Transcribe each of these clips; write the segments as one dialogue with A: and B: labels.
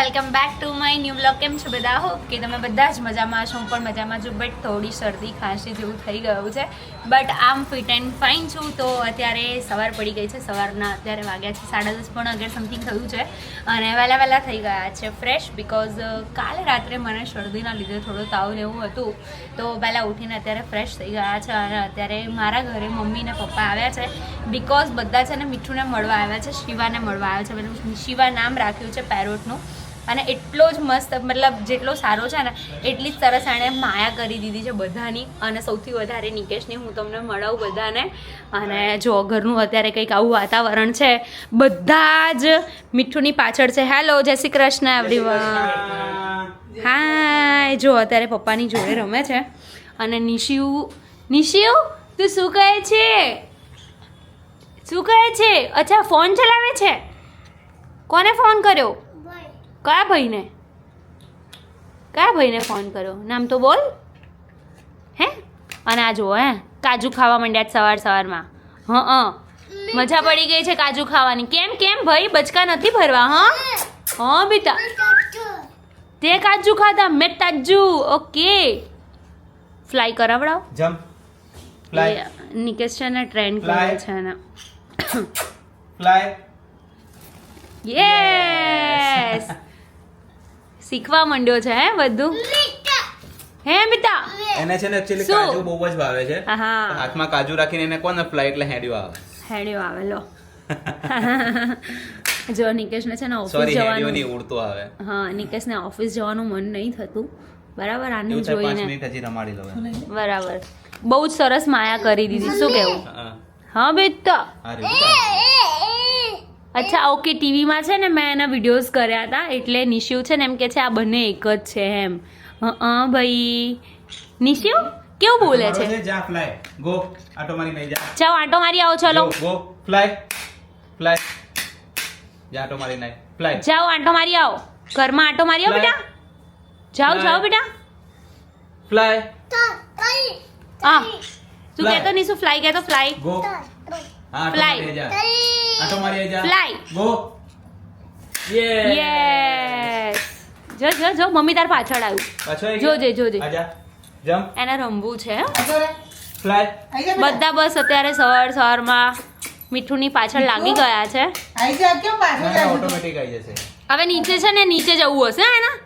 A: Welcome back to my new blog. કેમ છો બધા? હો કે તમે બધા જ મજામાં છો. હું પણ મજામાં છું, બટ થોડી શરદી ખાંસી જેવું થઈ ગયું છે. બટ આમ ફિટ એન્ડ ફાઇન છું, તો અત્યારે સવાર પડી ગઈ છે. સવારના અત્યારે વાગ્યા છે સાડા દસ પણ અગિયાર સમથિંગ થયું છે. અને વહેલા વહેલા થઈ ગયા છે ફ્રેશ બિકોઝ કાલે રાત્રે મને શરદીના લીધે થોડો તાવ લેવું હતું. તો પહેલાં ઉઠીને અત્યારે ફ્રેશ થઈ ગયા છે અને અત્યારે મારા ઘરે મમ્મી ને પપ્પા આવ્યા છે બિકોઝ બધા છે ને મીઠુને મળવા આવ્યા છે, શિવાને મળવા આવ્યા છે. શિવા નામ રાખ્યું છે પેરોટનું અને એટલો જ મસ્ત મતલબ જેટલો સારો છે ને એટલી જ સરસ એણે માયા કરી દીધી છે બધાની. અને સૌથી વધારે નિકેશની હું તમને મળાવું બધાને. અને જો ઘરનું અત્યારે કંઈક આવું વાતાવરણ છે બધા જ મીઠુની પાછળ છે. હેલો જય શ્રી કૃષ્ણ એવરીવન હાય જો અત્યારે પપ્પાની જોડે રમે છે. અને નિશિયુ નિશિયુ તું શું કહે છે? શું કહે છે? અચ્છા ફોન ચલાવે છે? કોને ફોન કર્યો? કયા ભાઈને? કયા ભાઈને ફોન કર્યો? નામ તો બોલ. હે? અને આ જુઓ હે? કાજુ ખાવા માંડ્યા સવાર સવારમાં. હં હં. મજા પડી ગઈ છે કાજુ ખાવાની. કેમ કેમ ભાઈ? બચકા નથી ભરવા હં? હં. બેટા. તે કાજુ ખાધા મેં તાજુ. ઓકે. ફ્લાય કરાવડાવ.
B: જમ્પ ફ્લાય
A: એ નિકેશ છે ને ટ્રેન્ડ કરે છે ને.
B: ફ્લાય
A: યસ શીખવા માંડ્યો છે હે બધું હે મિતા
B: એને છે ને એક્ચ્યુઅલી કાજુ બહુ જ ભાવે છે. હાથમાં કાજુ રાખીને એને કોને ફ્લાય એટલે હેડ્યો આવે?
A: હેડ્યો આવેલો જો નિકેશને છે ને ઓફિસ
B: સોરી
A: જવાનું
B: ઉડતો આવે.
A: હા નિકેશને ઓફિસ જવાનું મન નહીં થતું. બરાબર આને જોઈને.
B: મિનિટ હજી રમાડી લો
A: બરાબર. બહુ જ સરસ માયા કરી દીધી. શું કેવું?
B: હા,
A: હા બેટા.
B: રહ્યું.
A: અચ્છા ઓકે ટીવીમાં છે ને મેં એના વિડીયોઝ કર્યા હતા એટલે નિશિવ છે ને એમ કે છે આ બંને એક જ છે એમ. હા ભાઈ. નિશિવ કેવું બોલે છે?
B: જા ફ્લાય ગો આટો મારી નહીં જા.
A: ચાલો આંટો મારી આવો ચલો.
B: ગો, ફ્લાય ફ્લાય જા આટો મારી નહીં ફ્લાય
A: જાઓ આંટો મારી આવો. ઘરમાં આંટો મારી આવો બેટા. જાઓ જાઓ બેટા.
B: ફ્લાય
A: હા. તું
B: Fly.
A: કહેતો નિશુ શું ફ્લાય કહેતો ફ્લાય
B: ગો હા આટો જા આટો મારી જા
A: Fly.
B: ગો યે
A: યસ જો જો જો મમ્મી તાર પાછળ આવ્યું જોજે, જોજે.
B: આજા.
A: એને રમવું છે હો.
B: ફ્લાય
A: બધા બસ અત્યારે સવાર સવારમાં મીઠુની પાછળ લાગી ગયા છે.
C: આઈ જા કેમ પાછો
B: ના, ના,
C: જાય છે?
B: ઓટોમેટિક આવી જશે.
A: હવે નીચે છે ને નીચે જવું હશે એના?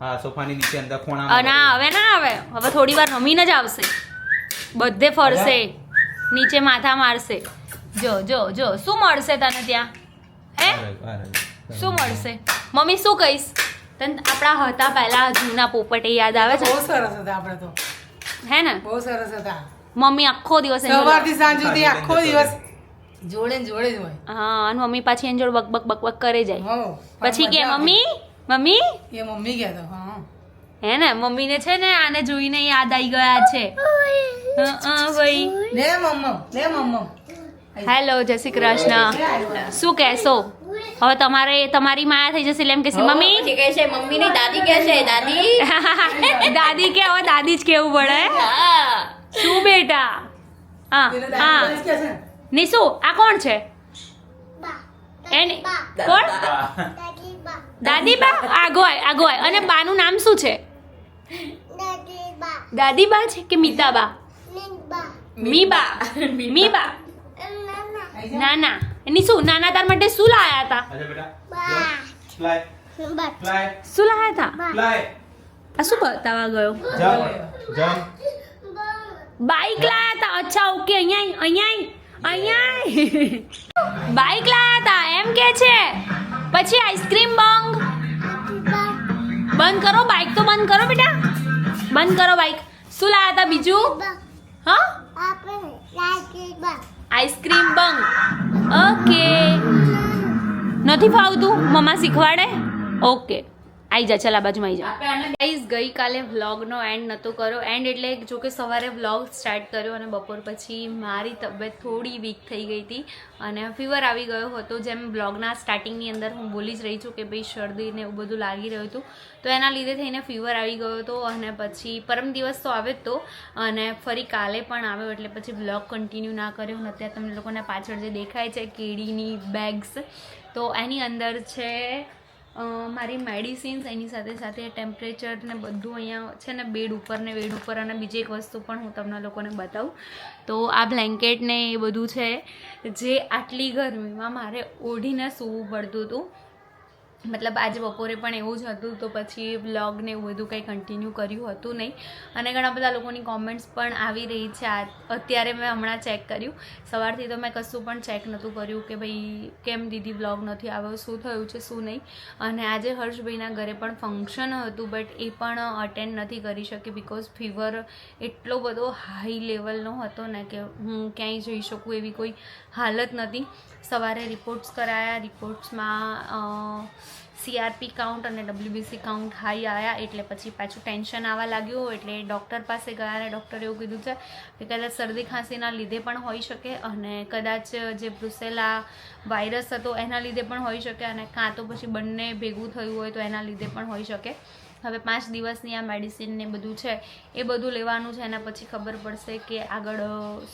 B: હા સોફાની નીચે અંદર ખૂણામાં
A: ના હવે ના આવે. હવે થોડી વાર રમીને જ આવશે. બધે ફરશે. નીચે માથા મારશે. જો જો જો શું મળશે તને ત્યાં? હે. શું મળશે? મમ્મી શું કહીશ? તને આપણા હતા પહેલા જૂના પોપટ એ યાદ આવે છે?
C: બહુ સરસ હતા આપણે તો.
A: હે ને?
C: બહુ સરસ હતા.
A: મમ્મી આખો દિવસ
C: સવારથી સાંજ સુધી આખો દિવસ જોડે. જોડે જ હોય.
A: હા અને મમ્મી પાછી એની જોડે બકબક બકબક બક બક કરે જાય. પછી કે મમ્મી? મમ્મી.
C: એ મમ્મી ગયા તો હા.
A: હે ને? મમ્મીને છે ને આને જોઈને યાદ આવી ગયા છે. હા હં, ભાઈ.
C: લે મમ્મો લે મમ્મમ
A: હેલો જય શ્રી કૃષ્ણ. શું કહેશો? હવે તમારે તમારી માયા થઈ જશે એમ કહેશે મમ્મી?
D: કહે છે મમ્મી ની દાદી કહે છે દાદી.
A: દાદી કે હવે દાદી જ કેવું પડે? શું બેટા? હા હા. નિશુ આ કોણ છે? એને કોણ? દાદી બા. આગોય આગોય અને બાનું નામ શું છે? દાદી બા. છે કે મીતા બા? મીબા મીબા
C: આઈ ના
A: એની શું નાના તાર માટે શું લાયા હતા? શું લાયા હતા? આ શું બતાવવા ગયો? બાઈક લાયા હતા. અચ્છા ઓકે અહીંયા અહીંયા અહીંયા. બાઈક લાયા હતા એમ કે છે. પછી આઈસ્ક્રીમ બંગ બંધ કરો બાઈક તો બંધ કરો બેટા. બંધ કરો બાઈક. શું લાયા હતા બીજું? હા? આઈસ્ક્રીમ બંગ ઓકે નથી ફાવતું? મમ્મા શીખવાડે? ઓકે આઈ જા, ચાલ આ બાજુમાં આવી જા. ગાઈઝ ગઈકાલે વ્લોગનો એન્ડ નહોતો કર્યો. એન્ડ એટલે જો કે સવારે વ્લોગ સ્ટાર્ટ કર્યો અને બપોર પછી મારી તબિયત થોડી વીક થઈ ગઈ હતી અને ફીવર આવી ગયો હતો. જેમ બ્લોગના સ્ટાર્ટિંગની અંદર હું બોલી જ રહી છું કે ભાઈ શરદી ને એવું બધું લાગી રહ્યું હતું. તો એના લીધે થઈને ફીવર આવી ગયો હતો અને પછી પરમ દિવસ તો આવે જ તો. અને ફરી કાલે પણ આવ્યો એટલે પછી બ્લોગ કન્ટિન્યુ ના કર્યો. અને અત્યારે તમને લોકોને પાછળ જે દેખાય છે કેળીની બેગ્સ તો એની અંદર છે મારી મેડિસિન્સ એની સાથે સાથે ટેમ્પરેચર ને બધું અહીંયા છે ને બેડ ઉપર ને બેડ ઉપર અને બીજી એક વસ્તુ પણ હું તમને લોકોને બતાવું. તો આ બ્લેન્કેટ ને એ બધું છે જે આટલી ગરમીમાં મારે ઓઢીને સૂવું પડતું હતું. મતલબ આજે બપોરે પણ એવું જ હતું, તો પછી બ્લોગને એવું બધું કંઈ કન્ટિન્યુ કર્યું હતું નહીં. અને ઘણા બધા લોકોની કોમેન્ટ્સ પણ આવી રહી છે. અત્યારે મેં હમણાં ચેક કર્યું. સવારથી તો મેં કશું પણ ચેક નહોતું કર્યું કે ભાઈ કેમ દીદી બ્લોગ નથી આવ્યો, શું થયું છે, શું નહીં. અને આજે હર્ષભાઈના ઘરે પણ ફંક્શન હતું બટ એ પણ અટેન્ડ નથી કરી શકી બિકોઝ ફીવર એટલો બધો હાઈ લેવલનો હતો ને કે હું ક્યાંય જઈ શકું એવી કોઈ હાલત નથી સવારે રિપોર્ટ્સ કરાયા રિપોર્ટ્સમાં સીઆરપી કાઉન્ટ અને ડબ્લ્યુબીસી કાઉન્ટ હાઈ આવ્યા એટલે પછી પાછું ટેન્શન આવવા લાગ્યું, એટલે ડૉક્ટર પાસે ગયા અને ડૉક્ટરે એવું કીધું છે કે કદાચ શરદી ખાંસીના લીધે પણ હોઈ શકે અને કદાચ જે બ્રુસેલા વાયરસ હતો એના લીધે પણ હોઈ શકે અને કાં તો પછી બંને ભેગું થયું હોય તો એના લીધે પણ હોઈ શકે. હવે પાંચ દિવસની આ મેડિસિન ને બધું છે, એ બધું લેવાનું છે, એના પછી ખબર પડશે કે આગળ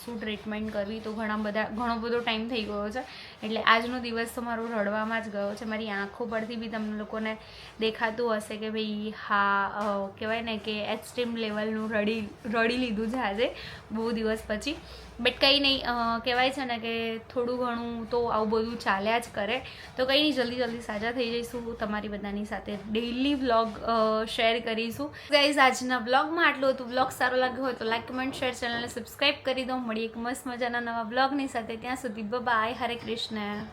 A: શું ટ્રીટમેન્ટ કરવી, તો ઘણા બધા, ઘણો બધો ટાઈમ થઈ ગયો છે. એટલે આજનો દિવસ તો મારો રડવામાં જ ગયો છે. મારી આંખો પરથી બી તમને લોકોને દેખાતું હશે કે ભાઈ હા કહેવાય ને કે એક્સ્ટ્રીમ લેવલનું રડી રડી લીધું છે આજે, બહુ દિવસ પછી. બટ કંઈ નહીં કહેવાય છે ને કે થોડું ઘણું તો આવું બધું ચાલ્યા જ કરે. તો કંઈ નહીં, જલ્દી જલ્દી સાજા થઈ જઈશું તમારી બધાની સાથે. ડેઇલી વ્લોગ શેર કરીશું. ગાઈઝ આજના બ્લોગમાં આટલું હતું. બ્લોગ સારો લાગ્યો હોય તો લાઈક કમેન્ટ શેર ચેનલને સબસ્ક્રાઈબ કરી દો. મળી એક મસ્ત મજાના નવા બ્લોગની સાથે. ત્યાં સુધી બાય હરે કૃષ્ણ